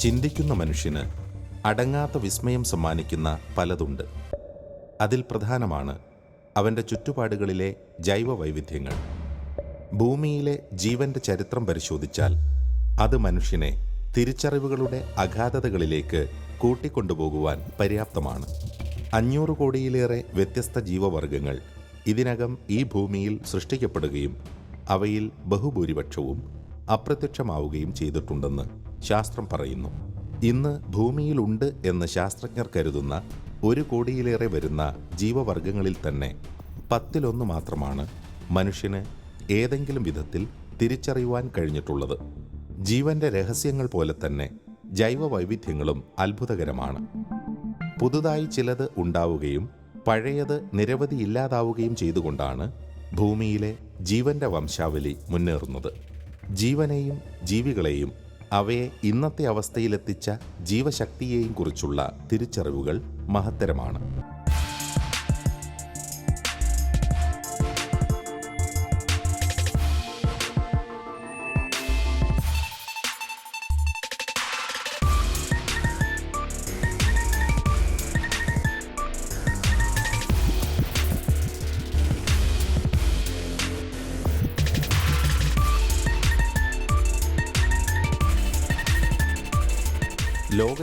ചിന്തിക്കുന്ന മനുഷ്യന് അടങ്ങാത്ത വിസ്മയം സമ്മാനിക്കുന്ന പലതുണ്ട്. അതിൽ പ്രധാനമാണ് അവന്റെ ചുറ്റുപാടുകളിലെ ജൈവ വൈവിധ്യങ്ങൾ ഭൂമിയിലെ ജീവന്റെ ചരിത്രം പരിശോധിച്ചാൽ അത് മനുഷ്യനെ തിരിച്ചറിവുകളുടെ അഗാധതകളിലേക്ക് കൂട്ടിക്കൊണ്ടുപോകുവാൻ പര്യാപ്തമാണ്. അഞ്ഞൂറ് കോടിയിലേറെ വ്യത്യസ്ത ജീവവർഗങ്ങൾ ഇതിനകം ഈ ഭൂമിയിൽ സൃഷ്ടിക്കപ്പെടുകയും അവയിൽ ബഹുഭൂരിപക്ഷവും അപ്രത്യക്ഷമാവുകയും ചെയ്തിട്ടുണ്ടെന്ന് ശാസ്ത്രം പറയുന്നു. ഇന്ന് ഭൂമിയിലുണ്ട് എന്ന് ശാസ്ത്രജ്ഞർ കരുതുന്ന ഒരു കോടിയിലേറെ വരുന്ന ജീവവർഗങ്ങളിൽ തന്നെ പത്തിലൊന്ന് മാത്രമാണ് മനുഷ്യന് ഏതെങ്കിലും വിധത്തിൽ തിരിച്ചറിയുവാൻ കഴിഞ്ഞിട്ടുള്ളത്. ജീവന്റെ രഹസ്യങ്ങൾ പോലെ തന്നെ ജൈവ വൈവിധ്യങ്ങളും അത്ഭുതകരമാണ്. പുതുതായി ചിലത് ഉണ്ടാവുകയും പഴയത് നിരവധി ഇല്ലാതാവുകയും ചെയ്തുകൊണ്ടാണ് ഭൂമിയിലെ ജീവന്റെ വംശാവലി മുന്നേറുന്നത്. ജീവനെയും ജീവികളെയും അവയെ ഇന്നത്തെ അവസ്ഥയിലെത്തിച്ച ജീവശക്തിയെയും കുറിച്ചുള്ള തിരിച്ചറിവുകൾ മഹത്തരമാണ്.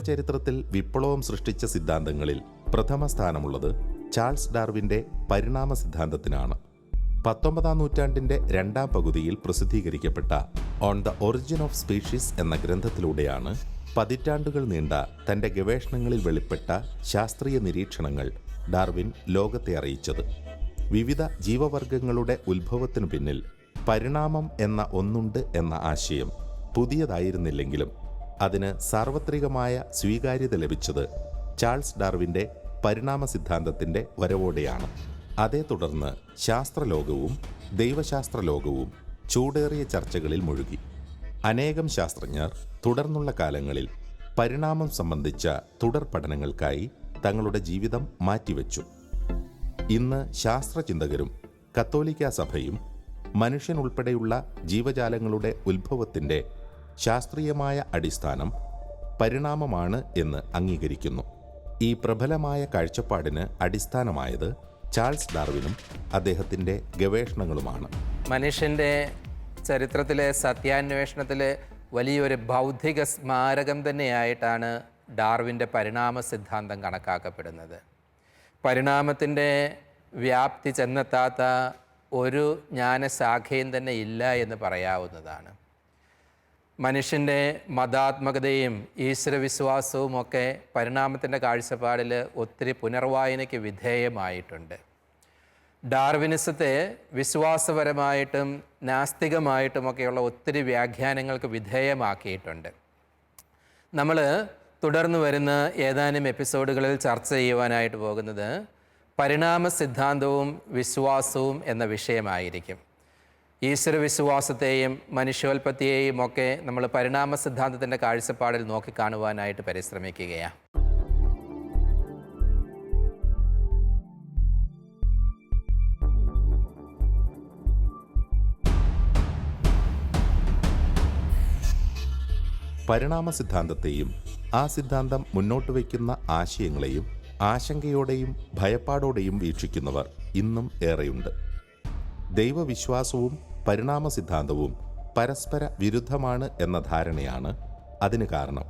ലോകചരിത്രത്തിൽ വിപ്ലവം സൃഷ്ടിച്ച സിദ്ധാന്തങ്ങളിൽ പ്രഥമ സ്ഥാനമുള്ളത് ചാൾസ് ഡാർവിന്റെ പരിണാമ സിദ്ധാന്തത്തിനാണ്. പത്തൊമ്പതാം നൂറ്റാണ്ടിന്റെ രണ്ടാം പകുതിയിൽ പ്രസിദ്ധീകരിക്കപ്പെട്ട On the Origin of Species എന്ന ഗ്രന്ഥത്തിലൂടെയാണ് പതിറ്റാണ്ടുകൾ നീണ്ട തന്റെ ഗവേഷണങ്ങളിൽ വെളിപ്പെട്ട ശാസ്ത്രീയ നിരീക്ഷണങ്ങൾ ഡാർവിൻ ലോകത്തെ അറിയിച്ചത്. വിവിധ ജീവവർഗങ്ങളുടെ ഉത്ഭവത്തിനു പിന്നിൽ പരിണാമം എന്ന ഒന്നുണ്ട് എന്ന ആശയം പുതിയതായിരുന്നില്ലെങ്കിലും അതിന് സാർവത്രികമായ സ്വീകാര്യത ലഭിച്ചത് ചാൾസ് ഡാർവിന്റെ പരിണാമ സിദ്ധാന്തത്തിന്റെ വരവോടെയാണ്. അതേ തുടർന്ന് ശാസ്ത്രലോകവും ദൈവശാസ്ത്ര ലോകവും ചൂടേറിയ ചർച്ചകളിൽ മുഴുകി. അനേകം ശാസ്ത്രജ്ഞർ തുടർന്നുള്ള കാലങ്ങളിൽ പരിണാമം സംബന്ധിച്ച തുടർ പഠനങ്ങൾക്കായി തങ്ങളുടെ ജീവിതം മാറ്റിവെച്ചു. ഇന്ന് ശാസ്ത്രചിന്തകരും കത്തോലിക്ക സഭയും മനുഷ്യൻ ഉൾപ്പെടെയുള്ള ജീവജാലങ്ങളുടെ ഉത്ഭവത്തിന്റെ ശാസ്ത്രീയമായ അടിസ്ഥാനം പരിണാമമാണ് എന്ന് അംഗീകരിക്കുന്നു. ഈ പ്രബലമായ കാഴ്ചപ്പാടിന് അടിസ്ഥാനമായത് ചാൾസ് ഡാർവിനും അദ്ദേഹത്തിന്റെ ഗവേഷണങ്ങളുമാണ്. മനുഷ്യന്റെ ചരിത്രത്തിലെ സത്യാന്വേഷണത്തിലെ വലിയൊരു ബൗദ്ധിക സ്മാരകം തന്നെയായിട്ടാണ് ഡാർവിന്റെ പരിണാമ സിദ്ധാന്തം കണക്കാക്കപ്പെടുന്നത്. പരിണാമത്തിന്റെ വ്യാപ്തി ചെന്നെത്താത്ത ഒരു ജ്ഞാനശാഖയും തന്നെ ഇല്ല എന്ന് പറയാവുന്നതാണ്. മനുഷ്യന്റെ മതാത്മകതയും ഈശ്വരവിശ്വാസവും ഒക്കെ പരിണാമത്തിന്റെ കാഴ്ചപ്പാടിൽ ഒത്തിരി പുനർവായനയ്ക്ക് വിധേയമായിട്ടുണ്ട്. ഡാർവിനിസത്തെ വിശ്വാസപരമായിട്ടും നാസ്തികമായിട്ടുമൊക്കെയുള്ള ഒത്തിരി വ്യാഖ്യാനങ്ങൾക്ക് വിധേയമാക്കിയിട്ടുണ്ട്. നമ്മൾ തുടർന്ന് വരുന്ന ഏതാനും എപ്പിസോഡുകളിൽ ചർച്ച ചെയ്യുവാനായിട്ട് പോകുന്നത് പരിണാമ സിദ്ധാന്തവും വിശ്വാസവും എന്ന വിഷയമായിരിക്കും. ഈശ്വരവിശ്വാസത്തെയും മനുഷ്യോൽപത്തിയെയും ഒക്കെ നമ്മൾ പരിണാമ സിദ്ധാന്തത്തിന്റെ കാഴ്ചപ്പാടിൽ നോക്കിക്കാണുവാനായിട്ട് പരിശ്രമിക്കുകയാണ് പരിണാമ സിദ്ധാന്തത്തെയും ആ സിദ്ധാന്തം മുന്നോട്ട് വയ്ക്കുന്ന ആശയങ്ങളെയും ആശങ്കയോടെയും ഭയപ്പാടോടെയും വീക്ഷിക്കുന്നവർ ഇന്നും ഏറെയുണ്ട്. ദൈവവിശ്വാസവും പരിണാമ സിദ്ധാന്തവും പരസ്പര വിരുദ്ധമാണ് എന്ന ധാരണയാണ് അതിന് കാരണം.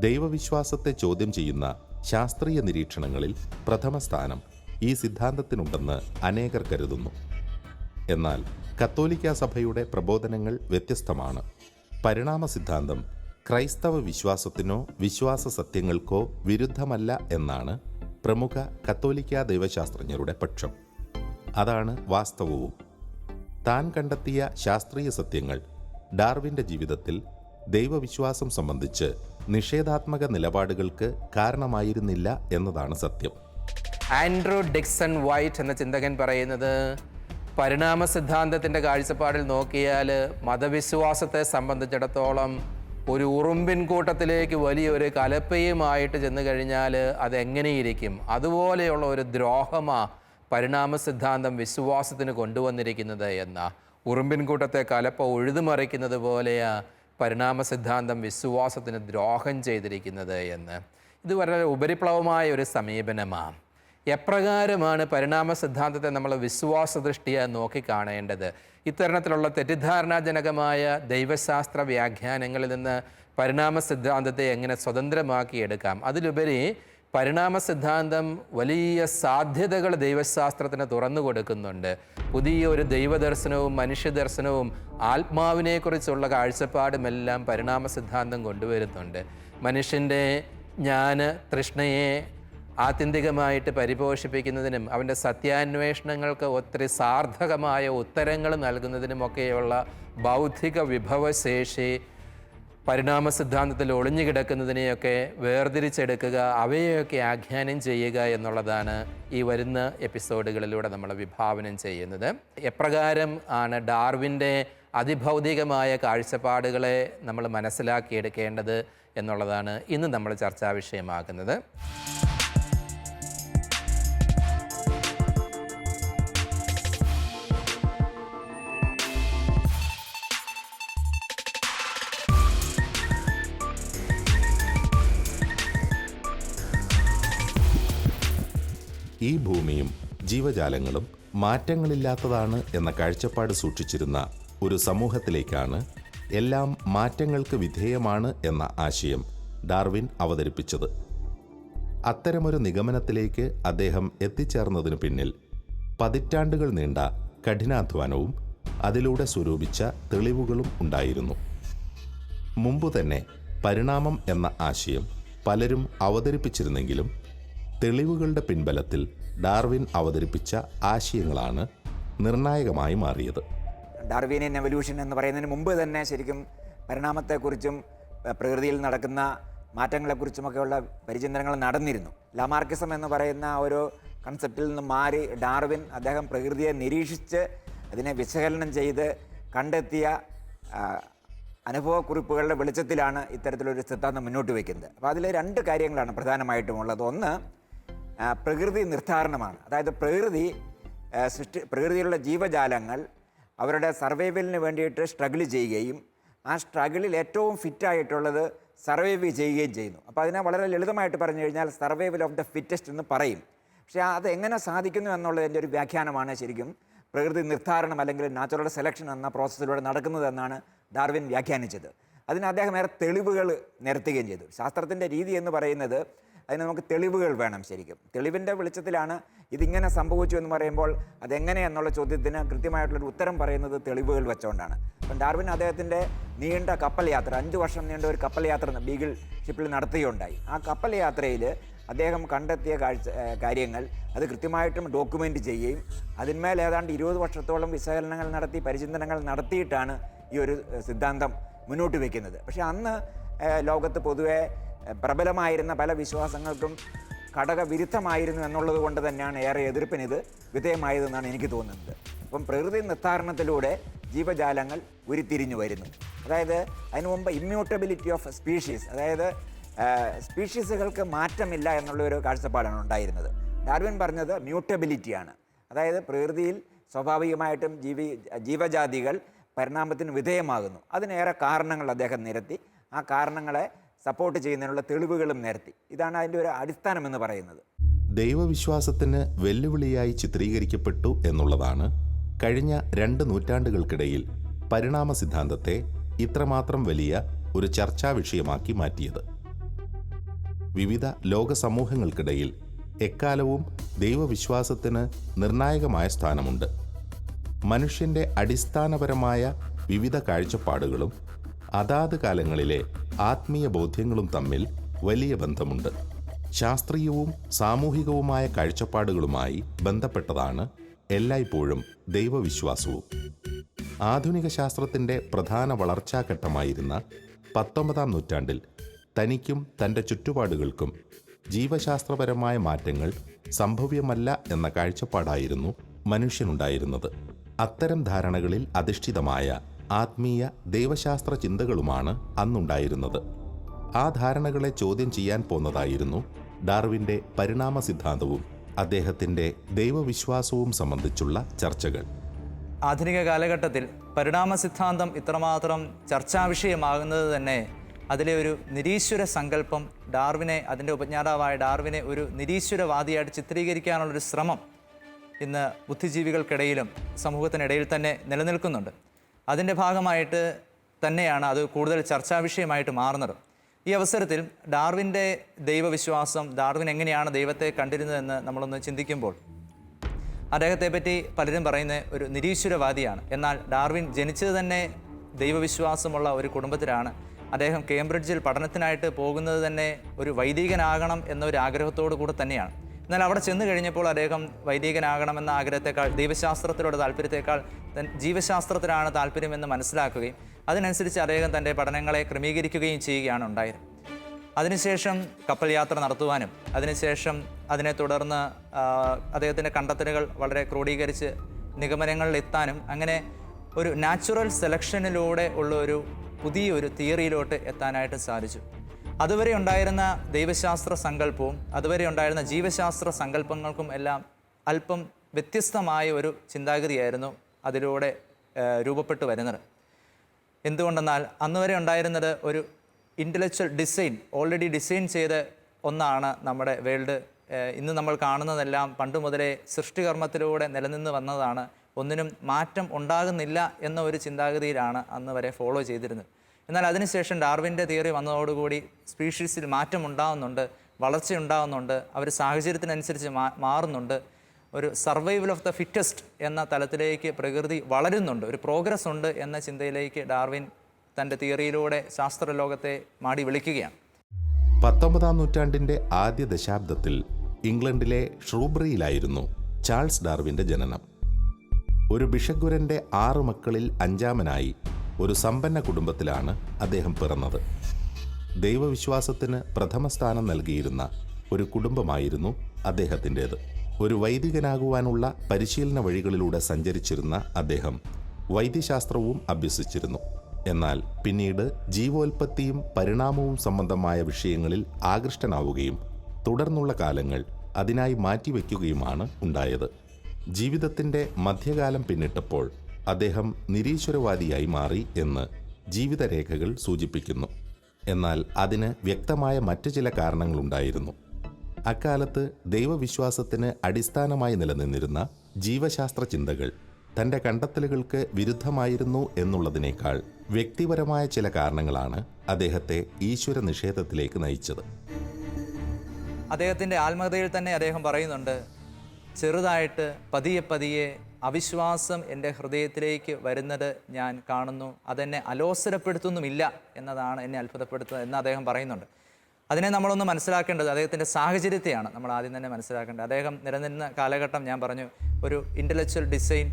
ദൈവവിശ്വാസത്തെ ചോദ്യം ചെയ്യുന്ന ശാസ്ത്രീയ നിരീക്ഷണങ്ങളിൽ പ്രഥമ സ്ഥാനം ഈ സിദ്ധാന്തത്തിനുണ്ടെന്ന് അനേകർ കരുതുന്നു. എന്നാൽ കത്തോലിക്ക സഭയുടെ പ്രബോധനങ്ങൾ വ്യത്യസ്തമാണ്. പരിണാമ സിദ്ധാന്തം ക്രൈസ്തവ വിശ്വാസത്തിനോ വിശ്വാസ സത്യങ്ങൾക്കോ വിരുദ്ധമല്ല എന്നാണ് പ്രമുഖ കത്തോലിക്ക ദൈവശാസ്ത്രജ്ഞരുടെ പക്ഷം. അതാണ് വാസ്തവവും. താൻ കണ്ടെത്തിയ ശാസ്ത്രീയ സത്യങ്ങൾ ഡാർവിന്റെ ജീവിതത്തിൽ ദൈവവിശ്വാസം സംബന്ധിച്ച് നിഷേധാത്മക നിലപാടുകൾക്ക് കാരണമായിരുന്നില്ല എന്നതാണ് സത്യം. ആൻഡ്രൂ ഡിക്സൺ വൈറ്റ് എന്ന ചിന്തകൻ പറയുന്നത് പരിണാമ സിദ്ധാന്തത്തിന്റെ കാഴ്ചപ്പാടിൽ നോക്കിയാൽ മതവിശ്വാസത്തെ സംബന്ധിച്ചിടത്തോളം ഒരു ഉറുമ്പിൻ കൂട്ടത്തിലേക്ക് വലിയൊരു കലപ്പയുമായിട്ട് ചെന്ന് കഴിഞ്ഞാൽ അതെങ്ങനെയിരിക്കും? അതുപോലെയുള്ള ഒരു ദ്രോഹമാ പരിണാമ സിദ്ധാന്തം വിശ്വാസത്തിന് കൊണ്ടുവന്നിരിക്കുന്നത് എന്ന ഉറുമ്പിൻ കൂട്ടത്തെ കലപ്പ ഉഴുതുമറിക്കുന്നത് പോലെയാ പരിണാമ സിദ്ധാന്തം വിശ്വാസത്തിന് ദ്രോഹം ചെയ്തിരിക്കുന്നത് എന്ന്. ഇത് വളരെ ഉപരിപ്ലവമായ ഒരു സമീപനമാണ് എപ്രകാരമാണ് പരിണാമ സിദ്ധാന്തത്തെ നമ്മൾ വിശ്വാസ ദൃഷ്ടിയെ നോക്കിക്കാണേണ്ടത്? ഇത്തരണത്തിലുള്ള തെറ്റിദ്ധാരണാജനകമായ ദൈവശാസ്ത്ര വ്യാഖ്യാനങ്ങളിൽ നിന്ന് പരിണാമ സിദ്ധാന്തത്തെ എങ്ങനെ സ്വതന്ത്രമാക്കിയെടുക്കാം? അതിലുപരി പരിണാമ സിദ്ധാന്തം വലിയ സാധ്യതകൾ ദൈവശാസ്ത്രത്തിന് തുറന്നു കൊടുക്കുന്നുണ്ട്. പുതിയ ഒരു ദൈവദർശനവും മനുഷ്യദർശനവും ആത്മാവിനെക്കുറിച്ചുള്ള കാഴ്ചപ്പാടുമെല്ലാം പരിണാമ സിദ്ധാന്തം കൊണ്ടുവരുന്നുണ്ട്. മനുഷ്യന്റെ ജ്ഞാന തൃഷ്ണയെ ആത്യന്തികമായിട്ട് പരിപോഷിപ്പിക്കുന്നതിനും അവന്റെ സത്യാന്വേഷണങ്ങൾക്ക് ഒത്തിരി സാർത്ഥകമായ ഉത്തരങ്ങൾ നൽകുന്നതിനുമൊക്കെയുള്ള ബൗദ്ധിക വിഭവശേഷി പരിണാമ സിദ്ധാന്തത്തിൽ ഒളിഞ്ഞു കിടക്കുന്നതിനെയൊക്കെ വേർതിരിച്ചെടുക്കുക അവയെയൊക്കെ ആഖ്യാനം ചെയ്യുക എന്നുള്ളതാണ് ഈ വരുന്ന എപ്പിസോഡുകളിലൂടെ നമ്മൾ വിഭാവനം ചെയ്യുന്നത്. എപ്രകാരം ആണ് ഡാർവിന്റെ അതിഭൗതികമായ കാഴ്ചപ്പാടുകളെ നമ്മൾ മനസ്സിലാക്കിയെടുക്കേണ്ടത് എന്നുള്ളതാണ് ഇന്ന് നമ്മൾ ചർച്ചാ വിഷയമാക്കുന്നത് ഈ ഭൂമിയും ജീവജാലങ്ങളും മാറ്റങ്ങളില്ലാത്തതാണ് എന്ന കാഴ്ചപ്പാട് സൂക്ഷിച്ചിരുന്ന ഒരു സമൂഹത്തിലേക്കാണ് എല്ലാം മാറ്റങ്ങൾക്ക് വിധേയമാണ് എന്ന ആശയം ഡാർവിൻ അവതരിപ്പിച്ചത്. അത്തരമൊരു നിഗമനത്തിലേക്ക് അദ്ദേഹം എത്തിച്ചേർന്നതിനു പിന്നിൽ പതിറ്റാണ്ടുകൾ നീണ്ട കഠിനാധ്വാനവും അതിലൂടെ സ്വരൂപിച്ച തെളിവുകളും ഉണ്ടായിരുന്നു. മുമ്പ് തന്നെ പരിണാമം എന്ന ആശയം പലരും അവതരിപ്പിച്ചിരുന്നെങ്കിലും തെളിവുകളുടെ പിൻബലത്തിൽ ഡാർവിൻ അവതരിപ്പിച്ച ആശയങ്ങളാണ് നിർണായകമായി മാറിയത്. ഡാർവീനിയൻ എവല്യൂഷൻ എന്ന് പറയുന്നതിന് മുമ്പ് തന്നെ ശരിക്കും പരിണാമത്തെക്കുറിച്ചും പ്രകൃതിയിൽ നടക്കുന്ന മാറ്റങ്ങളെക്കുറിച്ചുമൊക്കെയുള്ള പരിചിന്തനങ്ങൾ നടന്നിരുന്നു. ലമാർക്കിസം എന്ന് പറയുന്ന ഒരു കൺസെപ്റ്റിൽ നിന്ന് മാറി ഡാർവിൻ അദ്ദേഹം പ്രകൃതിയെ നിരീക്ഷിച്ച് അതിനെ വിശകലനം ചെയ്ത് കണ്ടെത്തിയ അനുഭവക്കുറിപ്പുകളുടെ വെളിച്ചത്തിലാണ് ഇത്തരത്തിലൊരു സിദ്ധാന്തം മുന്നോട്ട് വയ്ക്കുന്നത്. അപ്പോൾ അതിൽ രണ്ട് കാര്യങ്ങളാണ് പ്രധാനമായിട്ടും ഉള്ളത്. ഒന്ന് പ്രകൃതി നിർദ്ധാരണമാണ് അതായത് പ്രകൃതി സൃഷ്ടി പ്രകൃതിയിലുള്ള ജീവജാലങ്ങൾ അവരുടെ സർവൈവലിന് വേണ്ടിയിട്ട് സ്ട്രഗിൾ ചെയ്യുകയും ആ സ്ട്രഗിളിൽ ഏറ്റവും ഫിറ്റായിട്ടുള്ളത് സർവൈവ് ചെയ്യുകയും ചെയ്യുന്നു. അപ്പോൾ അതിനെ വളരെ ലളിതമായിട്ട് പറഞ്ഞു കഴിഞ്ഞാൽ സർവൈവൽ ഓഫ് ദ ഫിറ്റസ്റ്റ് എന്ന് പറയും. പക്ഷേ അത് എങ്ങനെ സാധിക്കുന്നു എന്നുള്ളതിന്റെ ഒരു വ്യാഖ്യാനമാണ് ശരിക്കും പ്രകൃതി നിർദ്ധാരണം അല്ലെങ്കിൽ നാച്ചുറൽ സെലക്ഷൻ എന്ന പ്രോസസ്സിലൂടെ നടക്കുന്നതെന്നാണ് ഡാർവിൻ വ്യാഖ്യാനിച്ചത്. അതിന് അദ്ദേഹം ഏറെ തെളിവുകൾ നിരത്തുകയും ചെയ്തു. ശാസ്ത്രത്തിന്റെ രീതി എന്ന് പറയുന്നത് അതിന് നമുക്ക് തെളിവുകൾ വേണം ശരിക്കും. തെളിവിന്റെ വെളിച്ചത്തിലാണ് ഇതിങ്ങനെ സംഭവിച്ചു എന്ന് പറയുമ്പോൾ അതെങ്ങനെയെന്നുള്ള ചോദ്യത്തിന് കൃത്യമായിട്ടുള്ളൊരു ഉത്തരം പറയുന്നത് തെളിവുകൾ വെച്ചുകൊണ്ടാണ് അപ്പം ഡാർവിൻ അദ്ദേഹത്തിന്റെ നീണ്ട കപ്പൽ യാത്ര അഞ്ച് വർഷം നീണ്ട ഒരു കപ്പൽ യാത്ര ബീഗിൾ ഷിപ്പിൽ നടത്തുകയുണ്ടായി. ആ കപ്പൽ യാത്രയിൽ അദ്ദേഹം കണ്ടെത്തിയ കാഴ്ച കാര്യങ്ങൾ അത് കൃത്യമായിട്ടും ഡോക്യുമെന്റ് ചെയ്യുകയും അതിന്മേൽ ഏതാണ്ട് ഇരുപത് വർഷത്തോളം വിശകലനങ്ങൾ നടത്തി പരിചിന്തനങ്ങൾ നടത്തിയിട്ടാണ് ഈ ഒരു സിദ്ധാന്തം മുന്നോട്ട് വയ്ക്കുന്നത്. പക്ഷേ അന്ന് ലോകത്ത് പൊതുവെ പ്രബലമായിരുന്ന പല വിശ്വാസങ്ങൾക്കും ഘടകവിരുദ്ധമായിരുന്നു എന്നുള്ളത് കൊണ്ട് തന്നെയാണ് ഏറെ എതിർപ്പിന് ഇത് വിധേയമായതെന്നാണ് എനിക്ക് തോന്നുന്നത്. അപ്പം പ്രകൃതി നിർദ്ധാരണത്തിലൂടെ ജീവജാലങ്ങൾ ഉരുത്തിരിഞ്ഞു വരുന്നു. അതായത് അതിനു മുമ്പ് ഇമ്മ്യൂട്ടബിലിറ്റി ഓഫ് സ്പീഷീസ് അതായത് സ്പീഷീസുകൾക്ക് മാറ്റമില്ല എന്നുള്ള ഒരു കാഴ്ചപ്പാടാണ് ഉണ്ടായിരുന്നത്. ഡാർവിൻ പറഞ്ഞത് മ്യൂട്ടബിലിറ്റിയാണ് അതായത് പ്രകൃതിയിൽ സ്വാഭാവികമായിട്ടും ജീവി ജീവജാതികൾ പരിണാമത്തിന് വിധേയമാകുന്നു. അതിനേറെ കാരണങ്ങൾ അദ്ദേഹം നിരത്തി. ആ കാരണങ്ങളെ സപ്പോർട്ട് ചെയ്യുന്നതിനുള്ള തെളിവുകളും നിരത്തി. ഇതാണ് അതിന്റെ ഒരു അടിസ്ഥാനമെന്ന് പറയുന്നത്. ദൈവവിശ്വാസത്തിന് വെല്ലുവിളിയായി ചിത്രീകരിക്കപ്പെട്ടു എന്നുള്ളതാണ് കഴിഞ്ഞ രണ്ട് നൂറ്റാണ്ടുകൾക്കിടയിൽ പരിണാമ സിദ്ധാന്തത്തെ ഇത്രമാത്രം വലിയ ഒരു ചർച്ചാ വിഷയമാക്കി മാറ്റിയത്. വിവിധ ലോക സമൂഹങ്ങൾക്കിടയിൽ എക്കാലവും ദൈവവിശ്വാസത്തിന് നിർണായകമായ സ്ഥാനമുണ്ട്. മനുഷ്യന്റെ അടിസ്ഥാനപരമായ വിവിധ കാഴ്ചപ്പാടുകളും അതാത് കാലങ്ങളിലെ ആത്മീയ ബോധ്യങ്ങളും തമ്മിൽ വലിയ ബന്ധമുണ്ട്. ശാസ്ത്രീയവും സാമൂഹികവുമായ കാഴ്ചപ്പാടുകളുമായി ബന്ധപ്പെട്ടതാണ് എല്ലായ്പ്പോഴും ദൈവവിശ്വാസവും. ആധുനിക ശാസ്ത്രത്തിന്റെ പ്രധാന വളർച്ചാഘട്ടമായിരുന്ന പത്തൊമ്പതാം നൂറ്റാണ്ടിൽ തനിക്കും തന്റെ ചുറ്റുപാടുകൾക്കും ജീവശാസ്ത്രപരമായ മാറ്റങ്ങൾ സംഭവ്യമല്ല എന്ന കാഴ്ചപ്പാടായിരുന്നു മനുഷ്യനുണ്ടായിരുന്നത്. അത്തരം ധാരണകളിൽ അധിഷ്ഠിതമായ ആത്മീയ ദൈവശാസ്ത്ര ചിന്തകളുമാണ് അന്നുണ്ടായിരുന്നത്. ആ ധാരണകളെ ചോദ്യം ചെയ്യാൻ പോന്നതായിരുന്നു ഡാർവിന്റെ പരിണാമ സിദ്ധാന്തവും അദ്ദേഹത്തിന്റെ ദൈവവിശ്വാസവും സംബന്ധിച്ചുള്ള ചർച്ചകൾ. ആധുനിക കാലഘട്ടത്തിൽ പരിണാമ സിദ്ധാന്തം ഇത്രമാത്രം ചർച്ചാ വിഷയമാകുന്നത് തന്നെ അതിലെ ഒരു നിരീശ്വര സങ്കല്പം ഡാർവിനെ അതിന്റെ ഉപജ്ഞാതാവായ ഡാർവിനെ ഒരു നിരീശ്വരവാദിയായിട്ട് ചിത്രീകരിക്കാനുള്ളൊരു ശ്രമം ഇന്ന് ബുദ്ധിജീവികൾക്കിടയിലും സമൂഹത്തിനിടയിൽ തന്നെ നിലനിൽക്കുന്നുണ്ട്. അതിന്റെ ഭാഗമായിട്ട് തന്നെയാണ് അത് കൂടുതൽ ചർച്ചാ വിഷയമായിട്ട് മാറുന്നത്. ഈ അവസരത്തിൽ ഡാർവിന്റെ ദൈവവിശ്വാസം ഡാർവിൻ എങ്ങനെയാണ് ദൈവത്തെ കണ്ടിരുന്നതെന്ന് നമ്മളൊന്ന് ചിന്തിക്കുമ്പോൾ അദ്ദേഹത്തെ പറ്റി പലരും പറയുന്ന ഒരു നിരീശ്വരവാദിയാണ്. എന്നാൽ ഡാർവിൻ ജനിച്ചത് തന്നെ ദൈവവിശ്വാസമുള്ള ഒരു കുടുംബത്തിലാണ്. അദ്ദേഹം കേംബ്രിഡ്ജിൽ പഠനത്തിനായിട്ട് പോകുന്നത് തന്നെ ഒരു വൈദികനാകണം എന്നൊരു ആഗ്രഹത്തോടു കൂടെ തന്നെയാണ്. എന്നാൽ അവിടെ ചെന്ന് കഴിഞ്ഞപ്പോൾ അദ്ദേഹം വൈദികനാകണമെന്ന ആഗ്രഹത്തെക്കാൾ ദൈവശാസ്ത്രത്തിലുള്ള താല്പര്യത്തെക്കാൾ ജീവശാസ്ത്രത്തിലാണ് താല്പര്യമെന്ന് മനസ്സിലാക്കുകയും അതിനനുസരിച്ച് അദ്ദേഹം തന്റെ പഠനങ്ങളെ ക്രമീകരിക്കുകയും ചെയ്യുകയാണ് ഉണ്ടായത്. അതിനുശേഷം കപ്പൽ യാത്ര നടത്തുവാനും അതിനുശേഷം അതിനെ തുടർന്ന് അദ്ദേഹത്തിന്റെ കണ്ടെത്തലുകൾ വളരെ ക്രോഡീകരിച്ച് നിഗമനങ്ങളിൽ എത്താനും അങ്ങനെ ഒരു നാച്ചുറൽ സെലക്ഷനിലൂടെ ഉള്ള ഒരു പുതിയൊരു തിയറിയിലോട്ട് എത്താനായിട്ട് സാധിച്ചു. അതുവരെ ഉണ്ടായിരുന്ന ദൈവശാസ്ത്ര സങ്കല്പവും അതുവരെ ഉണ്ടായിരുന്ന ജീവശാസ്ത്ര സങ്കല്പങ്ങൾക്കും എല്ലാം അല്പം വ്യത്യസ്തമായ ഒരു ചിന്താഗതിയായിരുന്നു അതിലൂടെ രൂപപ്പെട്ടു വരുന്നത്. എന്തുകൊണ്ടെന്നാൽ അന്ന് വരെ ഉണ്ടായിരുന്നത് ഒരു ഇന്റലക്ച്വൽ ഡിസൈൻ ഓൾറെഡി ഡിസൈൻ ചെയ്ത ഒന്നാണ് നമ്മുടെ വേൾഡ്. ഇന്ന് നമ്മൾ കാണുന്നതെല്ലാം പണ്ട് മുതലേ സൃഷ്ടികർമ്മത്തിലൂടെ നിലനിന്ന് വന്നതാണ്. ഒന്നിനും മാറ്റം ഉണ്ടാകുന്നില്ല എന്ന ഒരു ചിന്താഗതിയിലാണ് അന്ന് വരെ ഫോളോ ചെയ്തിരുന്നത്. എന്നാൽ അതിനുശേഷം ഡാർവിന്റെ തിയറി വന്നതോടുകൂടി സ്പീഷീസിൽ മാറ്റം ഉണ്ടാകുന്നുണ്ട് വളർച്ച ഉണ്ടാകുന്നുണ്ട് അവർ സാഹചര്യത്തിനനുസരിച്ച് മാറുന്നുണ്ട്. ഒരു സർവൈവൽ ഓഫ് ദ ഫിറ്റസ്റ്റ് എന്ന തലത്തിലേക്ക് പ്രകൃതി വളരുന്നുണ്ട് ഒരു പ്രോഗ്രസ് ഉണ്ട് എന്ന ചിന്തയിലേക്ക് ഡാർവിൻ തന്റെ തിയറിയിലൂടെ ശാസ്ത്രലോകത്തെ മാടി വിളിക്കുകയാണ്. പത്തൊമ്പതാം നൂറ്റാണ്ടിന്റെ ആദ്യ ദശാബ്ദത്തിൽ ഇംഗ്ലണ്ടിലെ ഷ്രൂബ്രിയിലായിരുന്നു ചാൾസ് ഡാർവിന്റെ ജനനം. ഒരു ബിഷഗുരന്റെ ആറ് മക്കളിൽ അഞ്ചാമനായി ഒരു സമ്പന്ന കുടുംബത്തിലാണ് അദ്ദേഹം പിറന്നത്. ദൈവവിശ്വാസത്തിന് പ്രഥമ സ്ഥാനം നൽകിയിരുന്ന ഒരു കുടുംബമായിരുന്നു അദ്ദേഹത്തിന്റേത്. ഒരു വൈദികനാകുവാനുള്ള പരിശീലന വഴികളിലൂടെ സഞ്ചരിച്ചിരുന്ന അദ്ദേഹം വൈദ്യശാസ്ത്രവും അഭ്യസിച്ചിരുന്നു. എന്നാൽ പിന്നീട് ജീവോൽപത്തിയും പരിണാമവും സംബന്ധമായ വിഷയങ്ങളിൽ ആകൃഷ്ടനാവുകയും തുടർന്നുള്ള കാലങ്ങൾ അതിനായി മാറ്റിവെക്കുകയുമാണ് ഉണ്ടായത്. ജീവിതത്തിന്റെ മധ്യകാലം പിന്നിട്ടപ്പോൾ അദ്ദേഹം നിരീശ്വരവാദിയായി മാറി എന്ന് ജീവിതരേഖകൾ സൂചിപ്പിക്കുന്നു. എന്നാൽ അതിന് വ്യക്തമായ മറ്റു ചില കാരണങ്ങളുണ്ടായിരുന്നു. അക്കാലത്ത് ദൈവവിശ്വാസത്തിന് അടിസ്ഥാനമായി നിലനിന്നിരുന്ന ജീവശാസ്ത്ര ചിന്തകൾ തന്റെ കണ്ടെത്തലുകൾക്ക് വിരുദ്ധമായിരുന്നു എന്നുള്ളതിനേക്കാൾ വ്യക്തിപരമായ ചില കാരണങ്ങളാണ് അദ്ദേഹത്തെ ഈശ്വര നിഷേധത്തിലേക്ക് നയിച്ചത്. അദ്ദേഹത്തിന്റെ ആത്മകഥയിൽ തന്നെ അദ്ദേഹം പറയുന്നുണ്ട് ചെറുതായിട്ട് പതിയെ പതിയെ അവിശ്വാസം എന്റെ ഹൃദയത്തിലേക്ക് വരുന്നത് ഞാൻ കാണുന്നു. അതെന്നെ അലോസരപ്പെടുത്തുന്നുമില്ല എന്നതാണ് എന്നെ അത്ഭുതപ്പെടുത്തുന്നത് എന്ന് അദ്ദേഹം പറയുന്നുണ്ട്. അതിനെ നമ്മളൊന്ന് മനസ്സിലാക്കേണ്ടത് അദ്ദേഹത്തിന്റെ സാഹചര്യത്തെയാണ് നമ്മൾ ആദ്യം തന്നെ മനസ്സിലാക്കേണ്ടത്. അദ്ദേഹം നിലനിന്ന കാലഘട്ടം ഞാൻ പറഞ്ഞു ഒരു ഇന്റലക്ച്വൽ ഡിസൈൻ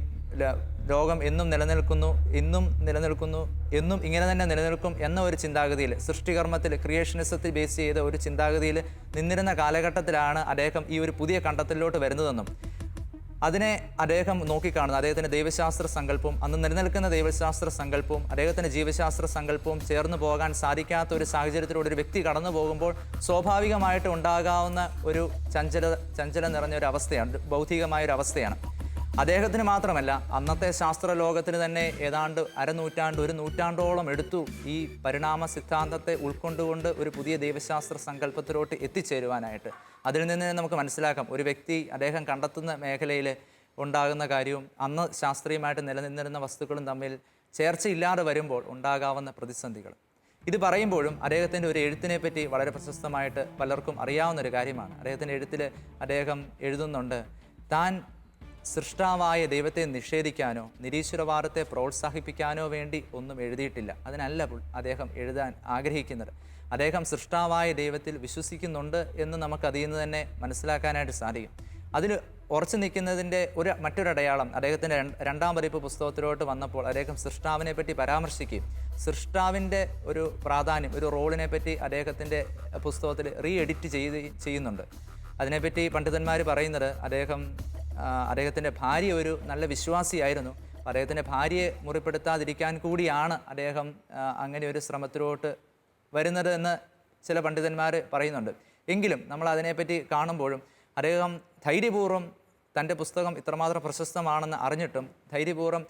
ലോകം എന്നും നിലനിൽക്കുന്നു ഇന്നും നിലനിൽക്കുന്നു എന്നും ഇങ്ങനെ തന്നെ നിലനിൽക്കും എന്ന ഒരു ചിന്താഗതിയിൽ സൃഷ്ടികർമ്മത്തിൽ ക്രിയേഷനിസത്തിൽ ബേസ് ചെയ്ത ഒരു ചിന്താഗതിയിൽ നിന്നിരുന്ന കാലഘട്ടത്തിലാണ് അദ്ദേഹം ഈ ഒരു പുതിയ കണ്ടെത്തലിലോട്ട് വരുന്നതെന്നും അതിനെ അദ്ദേഹം നോക്കിക്കാണുന്നത്. അദ്ദേഹത്തിന്റെ ദൈവശാസ്ത്ര സങ്കല്പവും അന്ന് നിലനിൽക്കുന്ന ദൈവശാസ്ത്ര സങ്കല്പവും അദ്ദേഹത്തിന്റെ ജീവശാസ്ത്ര സങ്കല്പവും ചേർന്ന് പോകാൻ സാധിക്കാത്ത ഒരു സാഹചര്യത്തിലൂടെ ഒരു വ്യക്തി കടന്നു പോകുമ്പോൾ സ്വാഭാവികമായിട്ട് ഉണ്ടാകാവുന്ന ഒരു ചഞ്ചല ചഞ്ചല നിറഞ്ഞ ഒരു അവസ്ഥയാണ് ബൗദ്ധികമായ ഒരു അവസ്ഥയാണ്. അദ്ദേഹത്തിന് മാത്രമല്ല അന്നത്തെ ശാസ്ത്ര ലോകത്തിന് തന്നെ ഏതാണ്ട് അരനൂറ്റാണ്ട് ഒരു നൂറ്റാണ്ടോളം എടുത്തു ഈ പരിണാമ സിദ്ധാന്തത്തെ ഉൾക്കൊണ്ടുകൊണ്ട് ഒരു പുതിയ ദൈവശാസ്ത്ര സങ്കല്പത്തിലോട്ട് എത്തിച്ചേരുവാനായിട്ട്. അതിൽ നിന്ന് നമുക്ക് മനസ്സിലാക്കാം ഒരു വ്യക്തി അദ്ദേഹം കണ്ടെത്തുന്ന മേഖലയിൽ ഉണ്ടാകുന്ന കാര്യവും അന്ന് ശാസ്ത്രീയമായിട്ട് നിലനിന്നിരുന്ന വസ്തുക്കളും തമ്മിൽ ചേർച്ചയില്ലാതെ വരുമ്പോൾ ഉണ്ടാകാവുന്ന പ്രതിസന്ധികൾ. ഇത് പറയുമ്പോഴും അദ്ദേഹത്തിന്റെ ഒരു എഴുത്തിനെ പറ്റി വളരെ പ്രശസ്തമായിട്ട് പലർക്കും അറിയാവുന്ന ഒരു കാര്യമാണ്. അദ്ദേഹത്തിന്റെ എഴുത്തിൽ അദ്ദേഹം എഴുതുന്നുണ്ട് താൻ സൃഷ്ടാവായ ദൈവത്തെ നിഷേധിക്കാനോ നിരീശ്വരവാദത്തെ പ്രോത്സാഹിപ്പിക്കാനോ വേണ്ടി ഒന്നും എഴുതിയിട്ടില്ല. അതിനല്ല അദ്ദേഹം എഴുതാൻ ആഗ്രഹിക്കുന്നത്. അദ്ദേഹം സൃഷ്ടാവായ ദൈവത്തിൽ വിശ്വസിക്കുന്നുണ്ട് എന്ന് നമുക്ക് അതിൽ നിന്ന് തന്നെ മനസ്സിലാക്കാനായിട്ട് സാധിക്കും. അതിൽ ഉറച്ചു നിൽക്കുന്നതിന്റെ ഒരു മറ്റൊരടയാളം അദ്ദേഹത്തിന്റെ രണ്ട്- പതിപ്പ് പുസ്തകത്തിലോട്ട് വന്നപ്പോൾ അദ്ദേഹം സൃഷ്ടാവിനെ പറ്റി പരാമർശിക്കുകയും സൃഷ്ടാവിന്റെ ഒരു പ്രാധാന്യം ഒരു റോളിനെ പറ്റി അദ്ദേഹത്തിന്റെ പുസ്തകത്തിൽ റീ എഡിറ്റ് ചെയ്ത് ചെയ്യുന്നുണ്ട്. അതിനെപ്പറ്റി പണ്ഡിതന്മാർ പറയുന്നത് അദ്ദേഹം അദ്ദേഹത്തിന്റെ ഭാര്യ ഒരു നല്ല വിശ്വാസിയായിരുന്നു. അദ്ദേഹത്തിന്റെ ഭാര്യയെ മുറിപ്പെടുത്താതിരിക്കാൻ കൂടിയാണ് അദ്ദേഹം അങ്ങനെ ഒരു ശ്രമത്തിലോട്ട് വരുന്നത് എന്ന് ചില പണ്ഡിതന്മാർ പറയുന്നുണ്ട്. എങ്കിലും നമ്മൾ അതിനെപ്പറ്റി കാണുമ്പോഴും അദ്ദേഹം ധൈര്യപൂർവം തന്റെ പുസ്തകം ഇത്രമാത്രം പ്രശസ്തമാണെന്ന് അറിഞ്ഞിട്ടും ധൈര്യപൂർവം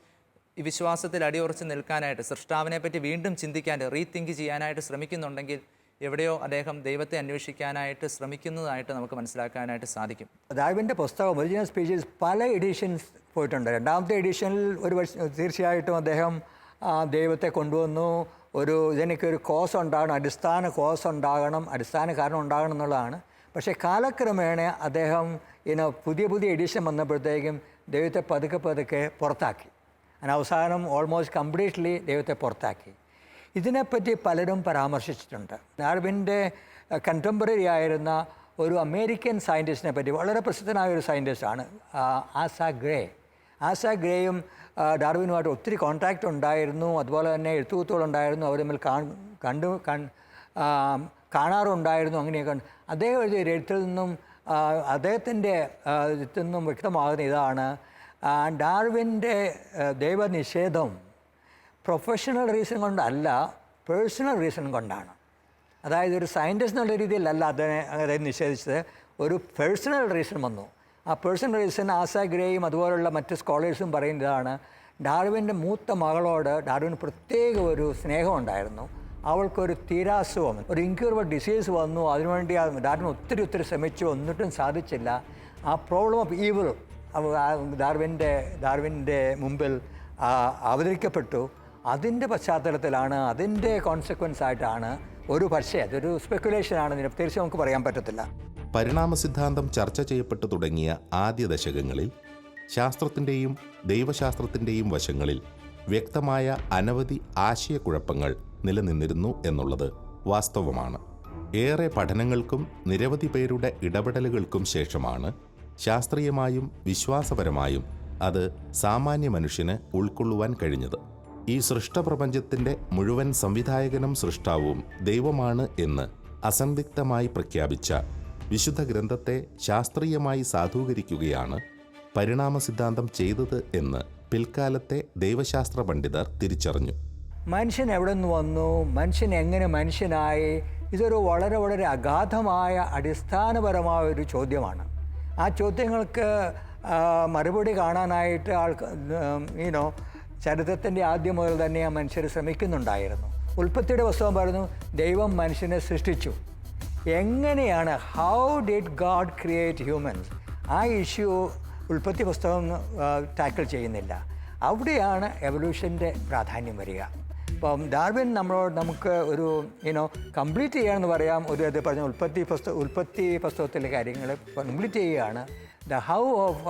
ഈ വിശ്വാസത്തിൽ അടിയുറച്ച് നിൽക്കാനായിട്ട് സൃഷ്ടാവിനെ പറ്റി വീണ്ടും ചിന്തിക്കാൻ റീതിങ്ക് ചെയ്യാനായിട്ട് ശ്രമിക്കുന്നുണ്ടെങ്കിൽ എവിടെയോ അദ്ദേഹം ദൈവത്തെ അന്വേഷിക്കാനായിട്ട് ശ്രമിക്കുന്നതായിട്ട് നമുക്ക് മനസ്സിലാക്കാനായിട്ട് സാധിക്കും. ദാവിന്റെ പുസ്തകം ഒറിജിനൽ സ്പീഷീസ് പല എഡിഷൻസ് പോയിട്ടുണ്ട്. രണ്ടാമത്തെ എഡിഷനിൽ ഒരു തീർച്ചയായിട്ടും അദ്ദേഹം ദൈവത്തെ കൊണ്ടുവന്നു. ഒരു ഇതെനിക്ക് ഒരു കോസ് ഉണ്ടാകണം അടിസ്ഥാന കോസ് ഉണ്ടാകണം അടിസ്ഥാന കാരണം ഉണ്ടാകണം എന്നുള്ളതാണ്. പക്ഷേ കാലക്രമേണ അദ്ദേഹം ഇന പുതിയ പുതിയ എഡിഷൻ വന്നപ്പോഴത്തേക്കും ദൈവത്തെ പതുക്കെ പതുക്കെ പുറത്താക്കി. അതിന് അവസാനം ഓൾമോസ്റ്റ് കംപ്ലീറ്റ്ലി ദൈവത്തെ പുറത്താക്കി. ഇതിനെപ്പറ്റി പലരും പരാമർശിച്ചിട്ടുണ്ട്. ഡാർവിന്റെ കണ്ടംപററി ആയിരുന്ന ഒരു അമേരിക്കൻ സയന്റിസ്റ്റിനെ പറ്റി വളരെ പ്രസിദ്ധനായ ഒരു സയന്റിസ്റ്റാണ് ആസ ഗ്രേ. ആസ ഗ്രേയും ഡാർവിനുമായിട്ട് ഒത്തിരി കോൺടാക്റ്റ് ഉണ്ടായിരുന്നു. അതുപോലെ തന്നെ എഴുത്തുകുത്തുകളുണ്ടായിരുന്നു അവർ തമ്മിൽ കണ്ടു കാണാറുണ്ടായിരുന്നു. അങ്ങനെയൊക്കെ. അദ്ദേഹം എഴുതിയ എഴുത്തിൽ നിന്നും അദ്ദേഹത്തിന്റെ ഇതിൽ നിന്നും വ്യക്തമാകുന്ന ഇതാണ് ഡാർവിന്റെ ദൈവനിഷേധം പ്രൊഫഷണൽ റീസൺ കൊണ്ടല്ല പേഴ്സണൽ റീസൺ കൊണ്ടാണ്. അതായത് ഒരു സയന്റിസ്റ്റ് എന്നുള്ള രീതിയിലല്ല അതിനെ അദ്ദേഹം നിഷേധിച്ചത്. ഒരു പേഴ്സണൽ റീസൺ വന്നു. ആ പേഴ്സണൽ റീസൺ ആസ ഗ്രേയും അതുപോലുള്ള മറ്റ് സ്കോളേഴ്സും പറയുന്നതാണ് ഡാർവിന്റെ മൂത്ത മകളോട് ഡാർവിന് പ്രത്യേക ഒരു സ്നേഹമുണ്ടായിരുന്നു അവൾക്കൊരു തീരാസുഖം ഒരു ഇൻക്യൂറബിൾ ഡിസീസ് വന്നു. അതിനുവേണ്ടി ഡാർവിൻ ഒത്തിരി ഒത്തിരി ശ്രമിച്ചു. ഒന്നിട്ടും സാധിച്ചില്ല. ആ പ്രോബ്ലം ഓഫ് ഈവിൾ ഡാർവിന്റെ ഡാർവിന്റെ മുമ്പിൽ അവതരിക്കപ്പെട്ടു. അതിന്റെ പശ്ചാത്തലത്തിലാണ് അതിന്റെ കോൺസിക്വൻസ് ആയിട്ടാണ് ഒരു പക്ഷേ അതൊരു സ്പെക്കുലേഷൻ ആണ് തീർച്ചയായും നമുക്ക് പറയാൻ പറ്റത്തില്ല. പരിണാമ സിദ്ധാന്തം ചർച്ച ചെയ്യപ്പെട്ടു തുടങ്ങിയ ആദ്യ ദശകങ്ങളിൽ ശാസ്ത്രത്തിന്റെയും ദൈവശാസ്ത്രത്തിന്റെയും വശങ്ങളിൽ വ്യക്തമായ അനവധി ആശയക്കുഴപ്പങ്ങൾ നിലനിന്നിരുന്നു എന്നുള്ളത് വാസ്തവമാണ്. ഏറെ പഠനങ്ങൾക്കും നിരവധി പേരുടെ ഇടപെടലുകൾക്കും ശേഷമാണ് ശാസ്ത്രീയമായും വിശ്വാസപരമായും അത് സാമാന്യ മനുഷ്യന് ഉൾക്കൊള്ളുവാൻ കഴിഞ്ഞത്. ഈ സൃഷ്ടപ്രപഞ്ചത്തിന്റെ മുഴുവൻ സംവിധായകനും സൃഷ്ടാവും ദൈവമാണ് എന്ന് അസന്ദിഗ്ധമായി പ്രഖ്യാപിച്ച വിശുദ്ധ ഗ്രന്ഥത്തെ ശാസ്ത്രീയമായി സാധൂകരിക്കുകയാണ് പരിണാമ സിദ്ധാന്തം ചെയ്തത് എന്ന് പിൽക്കാലത്തെ ദൈവശാസ്ത്ര പണ്ഡിതർ തിരിച്ചറിഞ്ഞു. മനുഷ്യൻ എവിടെ നിന്ന് വന്നു? മനുഷ്യൻ എങ്ങനെ മനുഷ്യനായി? ഇതൊരു വളരെ വളരെ അഗാധമായ അടിസ്ഥാനപരമായ ഒരു ചോദ്യമാണ്. ആ ചോദ്യങ്ങൾക്ക് മറുപടി കാണാനായിട്ട് ആൾക്ക് ഈനോ ചരിത്രത്തിന്റെ ആദ്യം മുതൽ തന്നെ ആ മനുഷ്യർ ശ്രമിക്കുന്നുണ്ടായിരുന്നു. ഉൽപ്പത്തിയുടെ പുസ്തകം പറയുന്നു ദൈവം മനുഷ്യനെ സൃഷ്ടിച്ചു. എങ്ങനെയാണ് how did God create humans ആ ഇഷ്യൂ ഉൽപ്പത്തി പുസ്തകം ടാക്കിൾ ചെയ്യുന്നില്ല. അവിടെയാണ് എവല്യൂഷന്റെ പ്രാധാന്യം വരിക. ഇപ്പം ഡാർവിൻ നമ്മളോട് നമുക്ക് ഒരു യുനോ കംപ്ലീറ്റ് ചെയ്യാമെന്ന് പറയാം. ഒരു അത് പറഞ്ഞ ഉൽപ്പത്തി പുസ്തക ഉൽപ്പത്തി പുസ്തകത്തിലെ കാര്യങ്ങൾ കംപ്ലീറ്റ് ചെയ്യുകയാണ്. The how of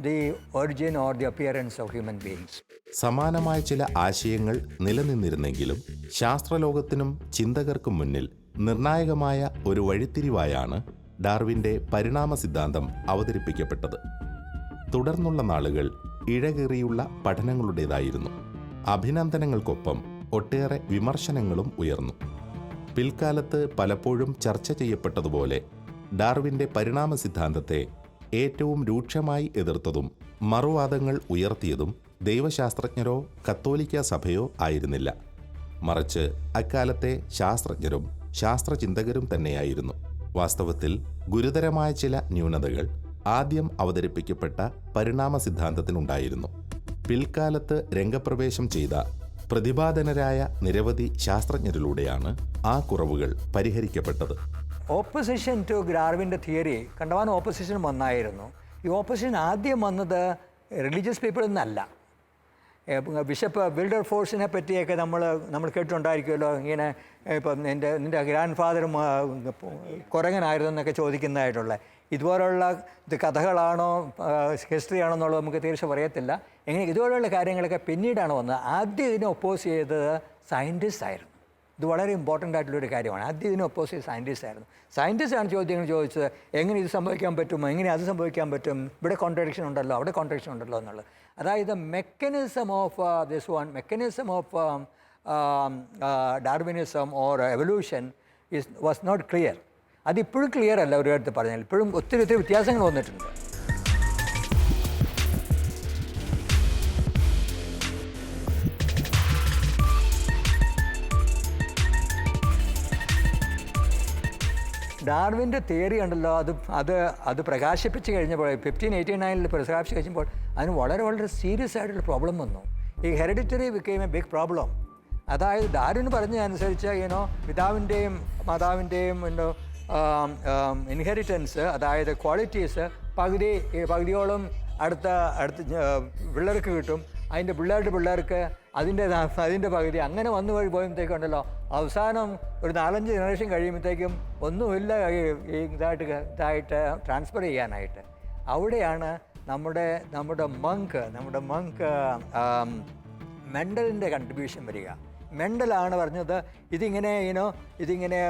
the origin or the appearance of human beings സമാനമായ ചില ആശയങ്ങൾ നിലനിന്നിരുന്നെങ്കിലും ശാസ്ത്രലോകത്തിനും ചിന്തകർക്കും മുന്നിൽ നിർണായകമായ ഒരു വഴിത്തിരിവായാണ് ഡാർവിന്റെ പരിണാമ സിദ്ധാന്തം അവതരിപ്പിക്കപ്പെട്ടത്. തുടർന്നുള്ള നാളുകൾ ഇഴകേറിയുള്ള പഠനങ്ങളുടേതായിരുന്നു. അഭിനന്ദനങ്ങൾക്കൊപ്പം ഒട്ടേറെ വിമർശനങ്ങളും ഉയർന്നു. പിൽക്കാലത്ത് പലപ്പോഴും ചർച്ച ചെയ്യപ്പെട്ടതുപോലെ ഡാർവിന്റെ പരിണാമ സിദ്ധാന്തത്തെ ഏറ്റവും രൂക്ഷമായി എതിർത്തതും മറുവാദങ്ങൾ ഉയർത്തിയതും ദൈവശാസ്ത്രജ്ഞരോ കത്തോലിക്ക സഭയോ ആയിരുന്നില്ല. മറിച്ച് അക്കാലത്തെ ശാസ്ത്രജ്ഞരും ശാസ്ത്രചിന്തകരും തന്നെയായിരുന്നു. വാസ്തവത്തിൽ ഗുരുതരമായ ചില ന്യൂനതകൾ ആദ്യം അവതരിപ്പിക്കപ്പെട്ട പരിണാമ സിദ്ധാന്തത്തിനുണ്ടായിരുന്നു പിൽക്കാലത്ത് രംഗപ്രവേശം ചെയ്ത പ്രതിപാദനരായ നിരവധി ശാസ്ത്രജ്ഞരിലൂടെയാണ് ആ കുറവുകൾ പരിഹരിക്കപ്പെട്ടത്. ഓപ്പോസിഷൻ ടു ഗ്രാർവിന്റെ തിയറി കണ്ടവാൻ ഓപ്പോസിഷൻ വന്നായിരുന്നു. ഈ ഓപ്പോസിഷൻ ആദ്യം വന്നത് റിലീജിയസ് പീപ്പിളിൽ നിന്നല്ല ബിഷപ്പ് ബിൽഡർ ഫോഴ്സിനെ പറ്റിയൊക്കെ നമ്മൾ നമ്മൾ കേട്ടിട്ടുണ്ടായിരിക്കുമല്ലോ. ഇങ്ങനെ ഇപ്പം എന്റെ നിന്റെ ഗ്രാൻഡ് ഫാദറും കുരങ്ങനായിരുന്നു എന്നൊക്കെ ചോദിക്കുന്നതായിട്ടുള്ള. ഇതുപോലുള്ള ഇത് കഥകളാണോ ഹിസ്റ്ററി ആണോ എന്നുള്ളത് നമുക്ക് തീർച്ച അറിയത്തില്ല. എങ്ങനെ ഇതുപോലുള്ള കാര്യങ്ങളൊക്കെ പിന്നീടാണ് വന്നത്. ആദ്യം ഇതിനെ ഒപ്പോസ് ചെയ്തത് സയന്റിസ്റ്റ് ആയിരുന്നു. ഇത് വളരെ ഇമ്പോർട്ടന്റ് ആയിട്ടുള്ളൊരു കാര്യമാണ്. ആദ്യം ഇതിന് ഒപ്പോസിറ്റ് സയന്റിസ്റ്റ് ആയിരുന്നു ആണ് ചോദ്യങ്ങൾ ചോദിച്ചത് എങ്ങനെ ഇത് സംഭവിക്കാൻ പറ്റും? എങ്ങനെ അത് സംഭവിക്കാൻ പറ്റും? ഇവിടെ കോൺട്രഡിക്ഷൻ ഉണ്ടല്ലോ അവിടെ കോൺട്രഡിക്ഷൻ ഉണ്ടല്ലോ എന്നുള്ളത്. അതായത് mechanism of this one mechanism of Darwinism or evolution is was not clear അതിപ്പോഴും ക്ലിയർ അല്ല ഒരു അടുത്ത് പറഞ്ഞാൽ. ഇപ്പോഴും ഒത്തിരി ഒത്തിരി വ്യത്യാസങ്ങൾ വന്നിട്ടുണ്ട്. ഡാർവിന്റെ തിയറി ഉണ്ടല്ലോ. അത് അത് അത് പ്രകാശിപ്പിച്ച് കഴിഞ്ഞപ്പോൾ ഫിഫ്റ്റീൻ എയ്റ്റി നയനിൽ പ്രകാശിച്ച് കഴിഞ്ഞപ്പോൾ അതിന് വളരെ വളരെ സീരിയസ് ആയിട്ടുള്ള പ്രോബ്ലം വന്നു. ഈ hereditary became a big problem അതായത് ഡാർവിൻ പറഞ്ഞതനുസരിച്ച് യൂനോ പിതാവിന്റെയും മാതാവിന്റെയും എന്തോ ഇൻഹെറിറ്റൻസ് അതായത് ക്വാളിറ്റീസ് പകുതി പകുതിയോളം അടുത്ത അടുത്ത പിള്ളേർക്ക് കിട്ടും. അതിന്റെ പിള്ളേരുടെ പിള്ളേർക്ക് അതിന്റെ അതിന്റെ പകുതി. അങ്ങനെ വന്നു വഴി പോയുമ്പോഴത്തേക്കുണ്ടല്ലോ അവസാനം ഒരു നാലഞ്ച് ജനറേഷൻ കഴിയുമ്പോഴത്തേക്കും ഒന്നുമില്ല ഈ ഇതായിട്ട് ഇതായിട്ട് ട്രാൻസ്ഫർ ചെയ്യാനായിട്ട്. അവിടെയാണ് നമ്മുടെ നമ്മുടെ മങ്ക് നമ്മുടെ മങ്ക് മെന്റലിന്റെ കൺട്രിബ്യൂഷൻ വരിക. മെന്റലാണ് പറഞ്ഞത് ഇതിങ്ങനെ ഇനോ ഇതിങ്ങനെ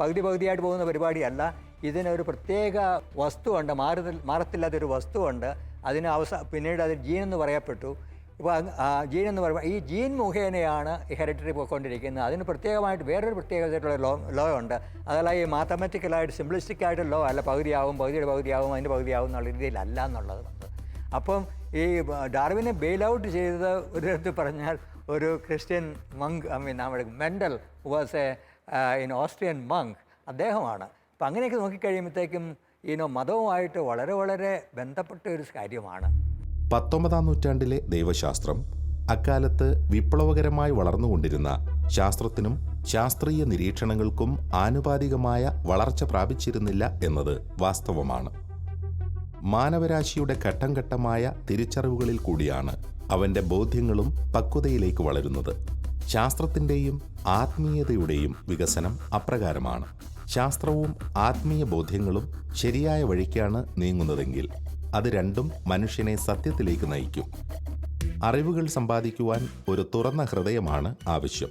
പകുതി പകുതിയായിട്ട് പോകുന്ന പരിപാടിയല്ല. ഇതിനൊരു പ്രത്യേക വസ്തുവുണ്ട് മാറി മാറത്തില്ലാത്തൊരു വസ്തുവുണ്ട്. അതിന് അവസാ പിന്നീട് അത് ജീൻ എന്ന് പറയപ്പെട്ടു. ഇപ്പോൾ ജീൻ എന്ന് പറയുമ്പോൾ ഈ ജീൻ മുഖേനയാണ് ഹെറിറ്ററി പോയിക്കൊണ്ടിരിക്കുന്നത്. അതിന് പ്രത്യേകമായിട്ട് വേറൊരു പ്രത്യേകതയായിട്ടുള്ള ലോ ലോ ഉണ്ട്. അതല്ല ഈ മാത്തമാറ്റിക്കലായിട്ട് സിംപ്ലിസ്റ്റിക് ആയിട്ട് ലോ അല്ല പകുതിയാവും പകുതിയുടെ പകുതിയാവും അതിന്റെ പകുതിയാവും എന്നുള്ള രീതിയിലല്ല എന്നുള്ളത് അപ്പം ഈ ഡാർവിനെ ബെയിൽ ഔട്ട് ചെയ്തത് ഒരു തരത്തിൽ പറഞ്ഞാൽ ഒരു ക്രിസ്ത്യൻ മങ്ക് ഐ മീൻ നമ്മുടെ Mendel was a in Austrian monk അദ്ദേഹമാണ്. അപ്പം അങ്ങനെയൊക്കെ നോക്കിക്കഴിയുമ്പോഴത്തേക്കും ഈനോ മതവുമായിട്ട് വളരെ വളരെ ബന്ധപ്പെട്ട ഒരു കാര്യമാണ്. പത്തൊമ്പതാം നൂറ്റാണ്ടിലെ ദൈവശാസ്ത്രം അക്കാലത്ത് വിപ്ലവകരമായി വളർന്നുകൊണ്ടിരുന്ന ശാസ്ത്രത്തിനും ശാസ്ത്രീയ നിരീക്ഷണങ്ങൾക്കും ആനുപാതികമായ വളർച്ച പ്രാപിച്ചിരുന്നില്ല എന്നത് വാസ്തവമാണ്. മാനവരാശിയുടെ ഘട്ടം ഘട്ടമായ തിരിച്ചറിവുകളിൽ കൂടിയാണ് അവന്റെ ബോധ്യങ്ങളും പക്വതയിലേക്ക് വളരുന്നത്. ശാസ്ത്രത്തിന്റെയും ആത്മീയതയുടെയും വികസനം അപ്രകാരമാണ്. ശാസ്ത്രവും ആത്മീയ ബോധ്യങ്ങളും ശരിയായ വഴിക്കാണ് നീങ്ങുന്നതെങ്കിൽ അത് രണ്ടും മനുഷ്യനെ സത്യത്തിലേക്ക് നയിക്കും. അറിവുകൾ സമ്പാദിക്കുവാൻ ഒരു തുറന്ന ഹൃദയമാണ് ആവശ്യം.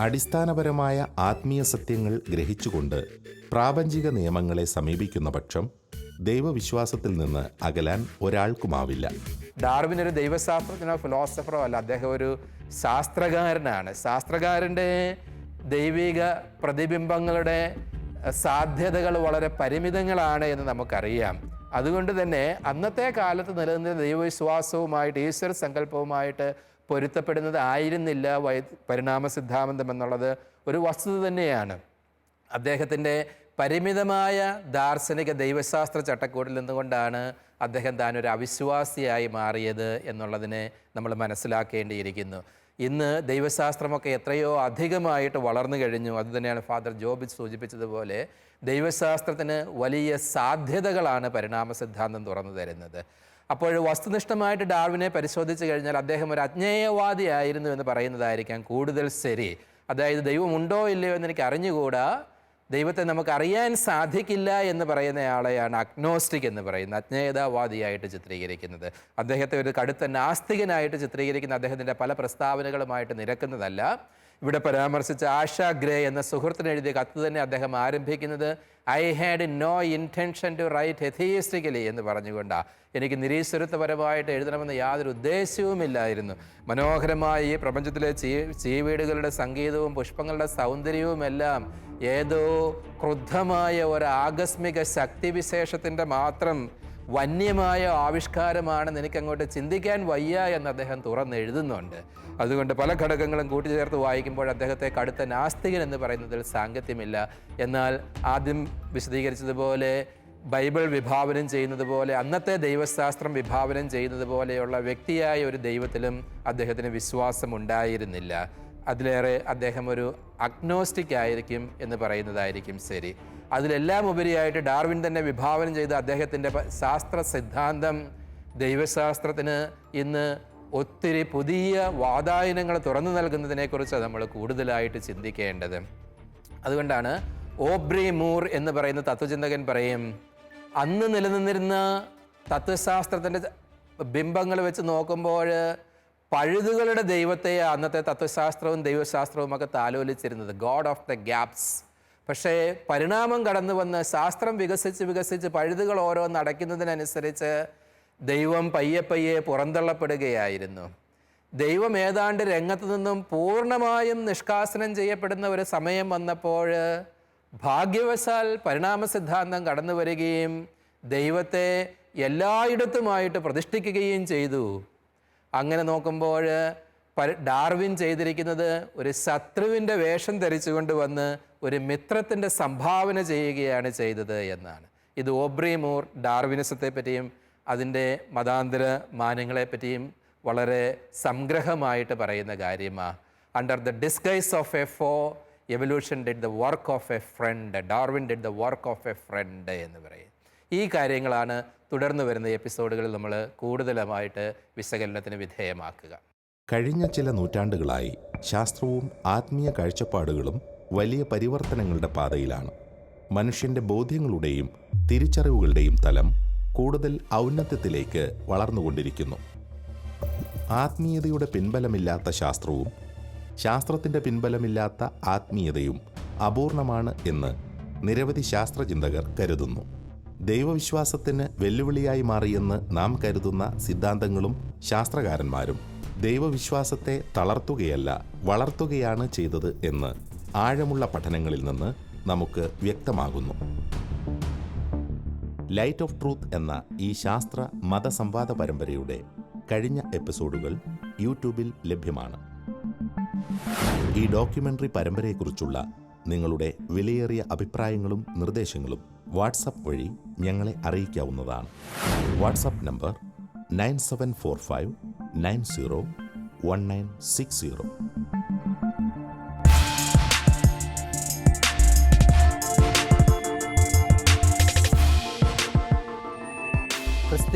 അടിസ്ഥാനപരമായ ആത്മീയ സത്യങ്ങൾ ഗ്രഹിച്ചുകൊണ്ട് പ്രാപഞ്ചിക നിയമങ്ങളെ സമീപിക്കുന്ന പക്ഷം ദൈവവിശ്വാസത്തിൽ നിന്ന് അകലാൻ ഒരാൾക്കുമാവില്ല. ഡാർവിൻ ഒരു ദൈവശാസ്ത്രജ്ഞനോ ഫിലോസഫറോ അല്ല അദ്ദേഹം ഒരു ശാസ്ത്രകാരനാണ്. ശാസ്ത്രകാരന്റെ ദൈവിക പ്രതിബിംബങ്ങളുടെ സാധ്യതകൾ വളരെ പരിമിതങ്ങളാണ് എന്ന് നമുക്കറിയാം. അതുകൊണ്ട് തന്നെ അന്നത്തെ കാലത്ത് നിലനിന്ന ദൈവവിശ്വാസവുമായിട്ട് ഈശ്വര സങ്കല്പവുമായിട്ട് പൊരുത്തപ്പെടുന്നത് ആയിരുന്നില്ല വൈ പരിണാമ സിദ്ധാന്തം എന്നുള്ളത് ഒരു വസ്തുത തന്നെയാണ്. അദ്ദേഹത്തിന്റെ പരിമിതമായ ദാർശനിക ദൈവശാസ്ത്ര ചട്ടക്കൂടിൽ നിന്നുകൊണ്ടാണ് അദ്ദേഹം താൻ ഒരു അവിശ്വാസിയായി മാറിയത് എന്നുള്ളതിനെ നമ്മൾ മനസ്സിലാക്കേണ്ടിയിരിക്കുന്നു. ഇന്ന് ദൈവശാസ്ത്രമൊക്കെ എത്രയോ അധികമായിട്ട് വളർന്നു കഴിഞ്ഞു. അതുതന്നെയാണ് ഫാദർ ജോബിച്ച് സൂചിപ്പിച്ചതുപോലെ ദൈവശാസ്ത്രത്തിന് വലിയ സാധ്യതകളാണ് പരിണാമ സിദ്ധാന്തം തുറന്നു തരുന്നത്. അപ്പോൾ വസ്തുനിഷ്ഠമായിട്ട് ഡാർവിനെ പരിശോധിച്ച് കഴിഞ്ഞാൽ അദ്ദേഹം ഒരു അജ്ഞേയവാദിയായിരുന്നു എന്ന് പറയുന്നതായിരിക്കാം കൂടുതൽ ശരി. അതായത് ദൈവമുണ്ടോ ഇല്ലയോ എന്ന് എനിക്ക് അറിഞ്ഞുകൂടാ ദൈവത്തെ നമുക്ക് അറിയാൻ സാധിക്കില്ല എന്ന് പറയുന്നയാളെയാണ് അഗ്നോസ്റ്റിക് എന്ന് പറയുന്നത് അജ്ഞേയതാവാദിയായിട്ട് ചിത്രീകരിക്കുന്നത്. അദ്ദേഹത്തെ ഒരു കടുത്ത നാസ്തികനായിട്ട് ചിത്രീകരിക്കുന്ന അദ്ദേഹത്തിന്റെ പല പ്രസ്താവനകളുമായിട്ട് നിരക്കുന്നതല്ല. ഇവിടെ പരാമർശിച്ച ആഷ ഗ്രേ എന്ന സുഹൃത്തിന് എഴുതിയ കത്ത് തന്നെ അദ്ദേഹം ആരംഭിക്കുന്നത് I had no intention to write atheistically എന്ന് പറഞ്ഞുകൊണ്ടാണ് എനിക്ക് നിരീശ്വരത്വപരമായിട്ട് എഴുതണമെന്ന് യാതൊരു ഉദ്ദേശ്യവുമില്ലായിരുന്നു മനോഹരമായ ഈ പ്രപഞ്ചത്തിലെ ചീ ചീവീടുകളുടെ സംഗീതവും പുഷ്പങ്ങളുടെ സൗന്ദര്യവുമെല്ലാം ഏതോ ക്രുദ്ധമായ ഒരു ആകസ്മിക ശക്തിവിശേഷത്തിന്റെ മാത്രം വന്യമായ ആവിഷ്കാരമാണെന്ന് എനിക്കങ്ങോട്ട് ചിന്തിക്കാൻ വയ്യ എന്ന് അദ്ദേഹം തുറന്നെഴുതുന്നുണ്ട്. അതുകൊണ്ട് പല ഘടകങ്ങളും കൂട്ടിച്ചേർത്ത് വായിക്കുമ്പോൾ അദ്ദേഹത്തെ കടുത്ത നാസ്തികൻ എന്ന് പറയുന്നതിൽ സാങ്കത്യമില്ല. എന്നാൽ ആദ്യം വിശദീകരിച്ചതുപോലെ ബൈബിൾ വിഭാവനം ചെയ്യുന്നത് പോലെ അന്നത്തെ ദൈവശാസ്ത്രം വിഭാവനം ചെയ്യുന്നത് പോലെയുള്ള വ്യക്തിയായ ഒരു ദൈവത്തിലും അദ്ദേഹത്തിന് വിശ്വാസം ഉണ്ടായിരുന്നില്ല അതിലേറെ അദ്ദേഹം ഒരു അഗ്നോസ്റ്റിക് ആയിരിക്കും എന്ന് പറയുന്നതായിരിക്കും ശരി. അതിലെല്ലാം ഉപരിയായിട്ട് ഡാർവിൻ തന്നെ വിഭാവനം ചെയ്ത അദ്ദേഹത്തിന്റെ ശാസ്ത്ര സിദ്ധാന്തം ദൈവശാസ്ത്രത്തിന് ഇന്ന് ഒത്തിരി പുതിയ വാതായനങ്ങൾ തുറന്നു നൽകുന്നതിനെക്കുറിച്ച് നമ്മൾ കൂടുതലായിട്ട് ചിന്തിക്കേണ്ടത്. അതുകൊണ്ടാണ് ഓബ്രി മൂർ എന്ന് പറയുന്ന തത്വചിന്തകൻ പറയും അന്ന് നിലനിന്നിരുന്ന തത്വശാസ്ത്രത്തിന്റെ ബിംബങ്ങൾ വെച്ച് നോക്കുമ്പോൾ പഴുതുകളുടെ ദൈവത്തെ അന്നത്തെ തത്വശാസ്ത്രവും ദൈവശാസ്ത്രവും ഒക്കെ താലോലിച്ചിരുന്നത്. ഗോഡ് ഓഫ് ദ ഗ്യാപ്സ് പക്ഷേ പരിണാമം കടന്നു വന്ന് ശാസ്ത്രം വികസിച്ച് വികസിച്ച് പഴുതുകൾ ഓരോന്ന് അടയ്ക്കുന്നതിനനുസരിച്ച് ദൈവം പയ്യെ പയ്യെ പുറന്തള്ളപ്പെടുകയായിരുന്നു. ദൈവം ഏതാണ്ട് രംഗത്ത് നിന്നും പൂർണമായും നിഷ്കാസനം ചെയ്യപ്പെടുന്ന ഒരു സമയം വന്നപ്പോൾ ഭാഗ്യവശാൽ പരിണാമ സിദ്ധാന്തം കടന്നു വരികയും ദൈവത്തെ എല്ലായിടത്തുമായിട്ട് പ്രതിഷ്ഠിക്കുകയും ചെയ്തു. അങ്ങനെ നോക്കുമ്പോൾ ഡാർവിൻ ചെയ്തിരിക്കുന്നത് ഒരു ശത്രുവിന്റെ വേഷം ധരിച്ചുകൊണ്ട് വന്ന് ഒരു മിത്രത്തിന്റെ സംഭാവന ചെയ്യുകയാണ് ചെയ്തത് എന്നാണ്. ഇത് ഓബ്രി മൂർ ഡാർവിനിസത്തെ പറ്റിയും അതിന്റെ മതാന്തര മാനങ്ങളെപ്പറ്റിയും വളരെ സംഗ്രഹമായിട്ട് പറയുന്ന കാര്യമാണ് under the disguise of a foe evolution did the work of a friend Darwin did the work of a friend എന്ന് പറയും. ഈ കാര്യങ്ങളാണ് തുടർന്ന് വരുന്ന എപ്പിസോഡുകളിൽ നമ്മൾ കൂടുതലുമായിട്ട് വിശകലനത്തിന് വിധേയമാക്കുക. കഴിഞ്ഞ ചില നൂറ്റാണ്ടുകളായി ശാസ്ത്രവും ആത്മീയ കാഴ്ചപ്പാടുകളും വലിയ പരിവർത്തനങ്ങളുടെ പാതയിലാണ്. മനുഷ്യന്റെ ബോധ്യങ്ങളുടെയും തിരിച്ചറിവുകളുടെയും തലം കൂടുതൽ ഔന്നത്യത്തിലേക്ക് വളർന്നുകൊണ്ടിരിക്കുന്നു. ആത്മീയതയുടെ പിൻബലമില്ലാത്ത ശാസ്ത്രവും ശാസ്ത്രത്തിന്റെ പിൻബലമില്ലാത്ത ആത്മീയതയും അപൂർണമാണ് എന്ന് നിരവധി ശാസ്ത്രചിന്തകർ കരുതുന്നു. ദൈവവിശ്വാസത്തിന് വെല്ലുവിളിയായി മാറിയെന്ന് നാം കരുതുന്ന സിദ്ധാന്തങ്ങളും ശാസ്ത്രകാരന്മാരും ദൈവവിശ്വാസത്തെ തളർത്തുകയല്ല വളർത്തുകയാണ് ചെയ്തത് എന്ന് ആഴമുള്ള പഠനങ്ങളിൽ നിന്ന് നമുക്ക് വ്യക്തമാകുന്നു. ലൈറ്റ് ഓഫ് ട്രൂത്ത് എന്ന ഈ ശാസ്ത്ര മതസംവാദ പരമ്പരയുടെ കഴിഞ്ഞ എപ്പിസോഡുകൾ യൂട്യൂബിൽ ലഭ്യമാണ്. ഈ ഡോക്യുമെന്ററി പരമ്പരയെക്കുറിച്ചുള്ള നിങ്ങളുടെ വിലയേറിയ അഭിപ്രായങ്ങളും നിർദ്ദേശങ്ങളും വാട്സപ്പ് വഴി ഞങ്ങളെ അറിയിക്കാവുന്നതാണ്. WhatsApp number nine seven four five nine zero one nine six zero.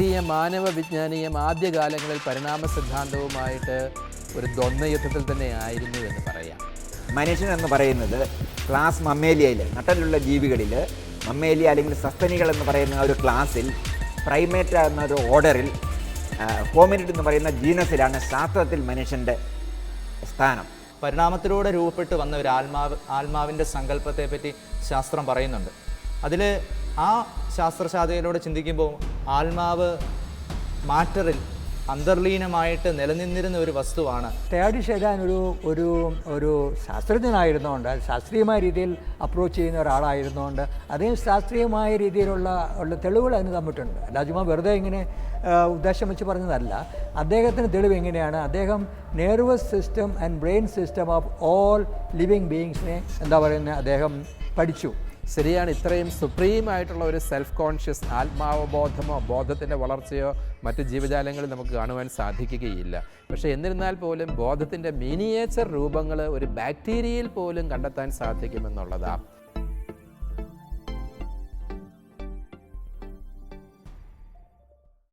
ക്രിസ്തീയ മാനവ വിജ്ഞാനീയം ആദ്യകാലങ്ങളിൽ പരിണാമ സിദ്ധാന്തവുമായിട്ട് ഒരു ദ്വന്ദ്വയുദ്ധത്തിൽ തന്നെ ആയിരുന്നു എന്ന് പറയാം. മനുഷ്യൻ എന്ന് പറയുന്നത് ക്ലാസ് മമ്മേലിയയിൽ നട്ടലുള്ള ജീവികളിൽ മമ്മേലിയ അല്ലെങ്കിൽ സസ്തനികൾ എന്ന് പറയുന്ന ഒരു ക്ലാസ്സിൽ പ്രൈമേറ്റ എന്നൊരു ഓർഡറിൽ ഹോമിനിഡ് എന്ന് പറയുന്ന ജീനസിലാണ് ശാസ്ത്രത്തിൽ മനുഷ്യന്റെ സ്ഥാനം. പരിണാമത്തിലൂടെ രൂപപ്പെട്ട് വന്ന ഒരു ആത്മാവ് ആത്മാവിന്റെ സങ്കല്പത്തെ പറ്റി ശാസ്ത്രം പറയുന്നുണ്ട്. അതിൽ ആ ശാസ്ത്രശാഖയിലൂടെ ചിന്തിക്കുമ്പോൾ ആത്മാവ് മാറ്ററിൽ അന്തർലീനമായിട്ട് നിലനിന്നിരുന്ന ഒരു വസ്തുവാണ്. തേടി ശേഖാൻ ഒരു ഒരു ഒരു ശാസ്ത്രജ്ഞനായിരുന്നുകൊണ്ട് ശാസ്ത്രീയമായ രീതിയിൽ അപ്രോച്ച് ചെയ്യുന്ന ഒരാളായിരുന്നുകൊണ്ട് അദ്ദേഹം ശാസ്ത്രീയമായ രീതിയിലുള്ള ഉള്ള തെളിവുകൾ അതിന് തന്നിട്ടുണ്ട്. അല്ല വെറുതെ ഇങ്ങനെ ഉദ്ദേശം വെച്ച് പറഞ്ഞതല്ല. അദ്ദേഹത്തിന് തെളിവ് എങ്ങനെയാണ്? അദ്ദേഹം nervous system and brain system of all living ബീയിങ്സിനെ എന്താ പറയുന്നത് അദ്ദേഹം പഠിച്ചു. ശരിയാണ് ഇത്രയും സുപ്രീം ആയിട്ടുള്ള ഒരു സെൽഫ് കോൺഷ്യസ് ആത്മാവബോധമോ ബോധത്തിന്റെ വളർച്ചയോ മറ്റ് ജീവജാലങ്ങളിൽ നമുക്ക് കാണുവാൻ സാധിക്കുകയില്ല. പക്ഷേ എന്നിരുന്നാൽ പോലും ബോധത്തിന്റെ മിനിയേച്ചർ രൂപങ്ങൾ ഒരു ബാക്ടീരിയയിൽ പോലും കണ്ടെത്താൻ സാധിക്കുമെന്നുള്ളതാണ്